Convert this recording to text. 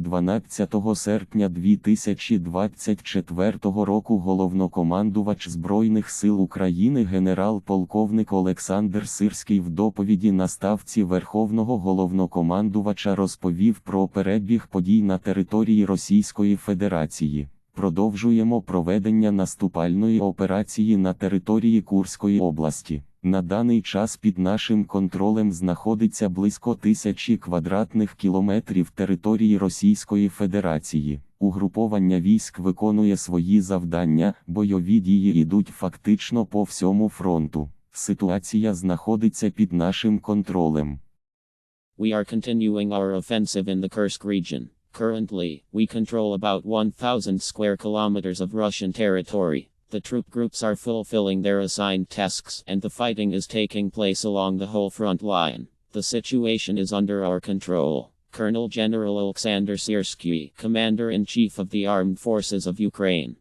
12 серпня 2024 року головнокомандувач Збройних сил України генерал-полковник Олександр Сирський в доповіді на ставці Верховного головнокомандувача розповів про перебіг подій на території Російської Федерації. Продовжуємо проведення наступальної операції на території Курської області. На даний час під нашим контролем знаходиться близько тисячі квадратних кілометрів території Російської Федерації. Угруповання військ виконує свої завдання, бойові дії йдуть фактично по всьому фронту. Ситуація знаходиться під нашим контролем. We are continuing our offensive in the Kursk region. Currently, we control about 1,000 square kilometers of Russian territory. The troop groups are fulfilling their assigned tasks, and the fighting is taking place along the whole front line. The situation is under our control. Colonel General Alexander Siersky, Commander in Chief of the Armed Forces of Ukraine.